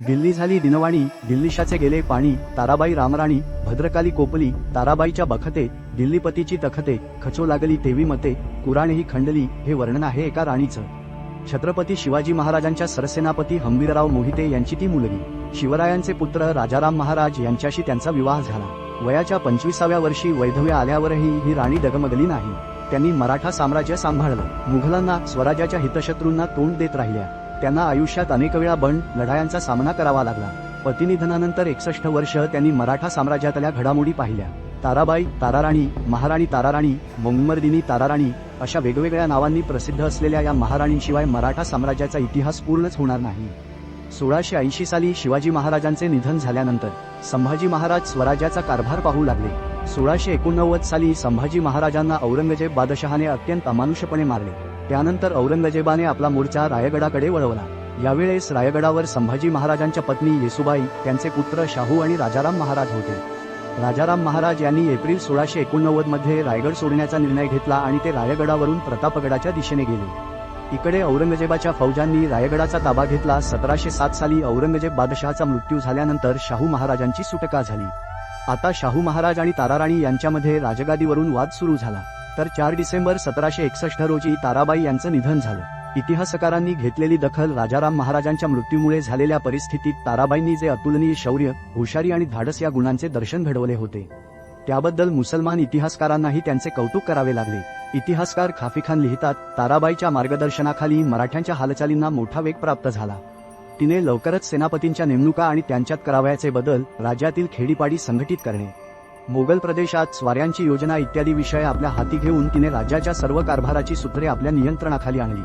दिल्ली झाली दिनवाणी दिल्लीशाचे गेले पाणी ताराबाई रामराणी भद्रकाली कोपली ताराबाईच्या बखते दिल्लीपतीची तखते खचो लागली तेवी मते कुराणेही खंडली हे वर्णन आहे एका राणीचं. छत्रपती शिवाजी महाराजांच्या सरसेनापती हंबीरराव मोहिते यांची ती मुलगी. शिवरायांचे पुत्र राजाराम महाराज यांच्याशी त्यांचा विवाह झाला. वयाच्या पंचवीसाव्या वर्षी वैधव्य आल्यावरही ही राणी डगमगली नाही. त्यांनी मराठा साम्राज्य सांभाळलं. मुघलांना स्वराज्याच्या हितशत्रूंना तोंड देत राहिल्या. त्यांना आयुष्यात अनेक वेळा बंड लढायांचा सामना करावा लागला. पतिनिधनानंतर एकसष्ट वर्ष त्यांनी मराठा साम्राज्यातल्या घडामोडी पाहिल्या. ताराबाई ताराराणी महाराणी ताराराणी मोंगमर्दिनी ताराराणी अशा वेगवेगळ्या नावांनी प्रसिद्ध असलेल्या या महाराणींशिवाय मराठा साम्राज्याचा इतिहास पूर्णच होणार नाही. सोळाशे ऐंशी साली शिवाजी महाराजांचे निधन झाल्यानंतर संभाजी महाराज स्वराज्याचा कारभार पाहू लागले. सोळाशे एकोणनव्वद साली संभाजी महाराजांना औरंगजेब बादशहाने अत्यंत अमानुषपणे मारले. त्यानंतर औरंगजेबाने आपला मोर्चा रायगडाकडे वळवला. यावेळेस रायगडावर संभाजी महाराजांच्या पत्नी येसुबाई त्यांचे पुत्र शाहू आणि राजाराम महाराज होते. राजाराम महाराज यांनी एप्रिल सोळाशे एकोणनव्वदमध्ये रायगड सोडण्याचा निर्णय घेतला आणि ते रायगडावरून प्रतापगडाच्या दिशेने गेले. इकडे औरंगजेबाच्या फौजांनी रायगडाचा ताबा घेतला. सतराशे सात साली औरंगजेब बादशहाचा मृत्यू झाल्यानंतर शाहू महाराजांची सुटका झाली. आता शाहू महाराज आणि ताराराणी यांच्यामध्ये राजगादीवरून वाद सुरू झाला. तर चार डिसेंबर सतराशे एकसष्ट रोजी ताराबाई यांचं निधन झालं. इतिहासकारांनी घेतलेली दखल राजाराम महाराजांच्या मृत्यूमुळे झालेल्या परिस्थितीत ताराबाईंनी जे अतुलनीय शौर्य हुशारी आणि धाडस या गुणांचे दर्शन घडवले होते. त्याबद्दल मुसलमान इतिहासकारांनाही त्यांचे कौतुक करावे लागले. इतिहासकार खाफीखान लिहितात ताराबाईच्या मार्गदर्शनाखाली मराठ्यांच्या हालचालींना मोठा वेग प्राप्त झाला. तिने लवकरच सेनापतींच्या नेमणुका आणि त्यांच्यात करावयाचे बदल राज्यातील खेडीपाडी संघटित करणे. मोगल प्रदेशात स्वाऱ्यांची योजना इत्यादी विषय आपल्या हाती घेऊन तिने राज्याच्या सर्व कारभाराची सूत्रे आपल्या नियंत्रणाखाली आणली.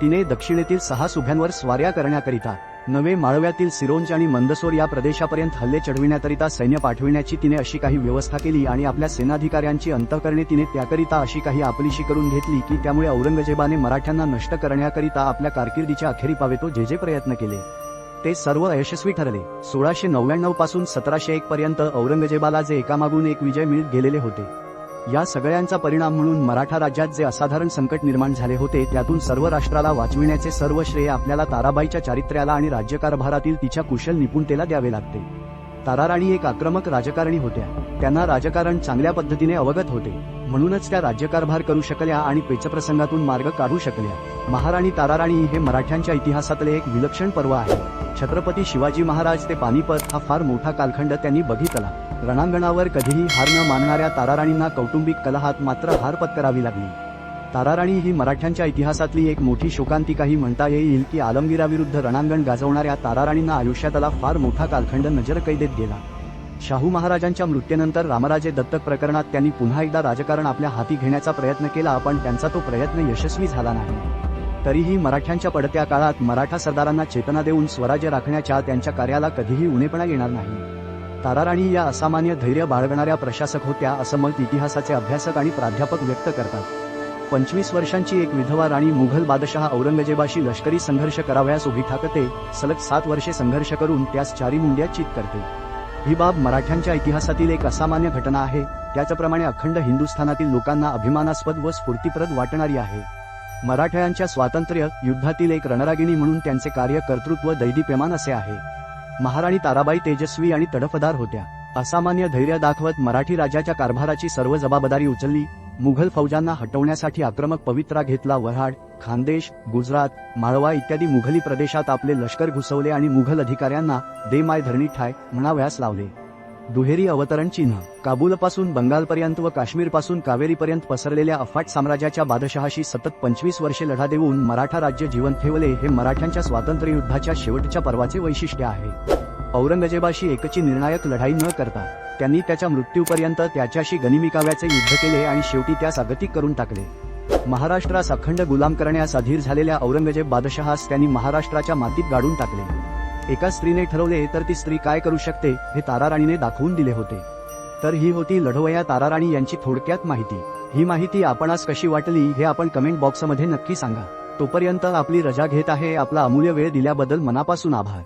तिने दक्षिणेतील सहा सुभ्यांवर स्वाऱ्या करण्याकरिता नवे माळव्यातील सिरोंज आणि मंदसोर या प्रदेशापर्यंत हल्ले चढविण्याकरिता सैन्य पाठविण्याची तिने अशी काही व्यवस्था केली आणि आपल्या सेनाधिकाऱ्यांची अंतकरणे तिने त्याकरिता अशी काही आपलीशी करून घेतली की त्यामुळे औरंगजेबाने मराठ्यांना नष्ट करण्याकरिता आपल्या कारकिर्दीच्या अखेरी पावे तो जे जे प्रयत्न केले. ते सर्व यशस्वी ठरले. सोळाशे नव्याण्णवपासून सतराशे एक पर्यंत औरंगजेबाला जे एकामागून एक विजय मिळत गेलेले होते. या सगळ्यांचा परिणाम म्हणून मराठा राज्यात जे असाधारण संकट निर्माण झाले होते त्यातून सर्व राष्ट्राला वाचविण्याचे सर्व श्रेय आपल्याला ताराबाईच्या चारित्र्याला आणि राज्यकारभारातील तिच्या कुशल निपुणतेला द्यावे लागते. ताराराणी एक आक्रमक राजकारणी होत्या. त्यांना राजकारण चांगल्या पद्धतीने अवगत होते. म्हणूनच त्या राज्यकारभार करू शकल्या आणि पेचप्रसंगातून मार्ग काढू शकल्या. महाराणी ताराराणी हे मराठ्यांच्या इतिहासातले एक विलक्षण पर्व आहे. छत्रपती शिवाजी महाराज ते पानिपत हा फार मोठा कालखंड त्यांनी बघितला. रणांगणावर कधीही हार न मानणाऱ्या ताराराणींना कौटुंबिक कलहात मात्र हार पत्करावी लागली. ताराराणी ही मराठ्यांच्या इतिहासातली एक मोठी शोकांतिकाही म्हणता येईल की आलमगिराविरुद्ध रणांगण गाजवणाऱ्या ताराराणींना आयुष्यातला फार मोठा कालखंड नजरकैदेत गेला. शाहू महाराजांच्या मृत्यूनंतर रामराजे दत्तक प्रकरणात त्यांनी पुन्हा एकदा राजकारण आपल्या हाती घेण्याचा प्रयत्न केला पण त्यांचा तो प्रयत्न यशस्वी झाला नाही. तरीही मराठ्यांच्या पडत्या काळात मराठा सरदारांना चेतना देऊन स्वराज्य राखण्याच्या त्यांच्या कार्याला कधीही उणेपणा येणार नाही. ताराराणी या असामान्य धैर्य बाळगणाऱ्या प्रशासक होत्या असं मत इतिहासाचे अभ्यासक आणि प्राध्यापक व्यक्त करतात. पंचवीस वर्षांची एक विधवा राणी मुघल बादशहा औरंगजेबाशी लष्करी संघर्ष करावयास उभी ठाकते सलग सात वर्षे संघर्ष करून त्यास चारी मुंड्या चित करते. ही बाब मराठ्यांच्या इतिहासातील एक असामान्य घटना आहे त्याचप्रमाणे अखंड हिंदुस्थानातील लोकांना अभिमानास्पद व स्फूर्तीप्रद वाटणारी आहे. मराठ्यांच्या स्वातंत्र्य युद्धातील एक रणरागिणी म्हणून त्यांचे कार्य कर्तृत्व दैदीप्यमान असे आहे. महाराणी ताराबाई तेजस्वी आणि तडफदार होत्या. असामान्य धैर्य दाखवत मराठी राज्याच्या कारभाराची सर्व जबाबदारी उचलली. मुघल फौजांना हटवण्यासाठी आक्रमक पवित्रा घेतला वऱ्हाड खानदेश गुजरात माळवा इत्यादी मुघली प्रदेशात आपले लष्कर घुसवले आणि मुघल अधिकाऱ्यांना दे माय धरणी ठाय म्हणावयास लावले. दुहेरी अवतरण चिन्ह काबूलपासून बंगालपर्यंत व काश्मीरपासून कावेरीपर्यंत पसरलेल्या अफाट साम्राज्याच्या बादशहाशी सतत पंचवीस वर्षे लढा देऊन मराठा राज्य जीवन ठेवले हे मराठ्यांच्या स्वातंत्र्य युद्धाच्या शेवटच्या पर्वाचे वैशिष्ट्य आहे. औरंगजेबाशी एकची निर्णायक लढाई न करता त्यांनी त्याच्या मृत्यूपर्यंत त्याच्याशी गनिमिकाव्याचे युद्ध केले आणि शेवटी त्यास अगतिक करून टाकले. महाराष्ट्रास अखंड गुलाम करण्यास अधीर झालेल्या औरंगजेब बादशहास त्यांनी महाराष्ट्राच्या मातीत गाडून टाकले. एका स्त्रीने ठरवले तर ती स्त्री काय करू शकते हे ताराराणीने दाखवून दिले होते. तर ही होती लढवया ताराराणी यांची थोडक्यात माहिती. ही माहिती आपणास कशी वाटली हे आपण कमेंट बॉक्समध्ये नक्की सांगा. तोपर्यंत आपली रजा घेत आहे आपला अमूल्य वेळ दिल्याबद्दल मनापासून आभार.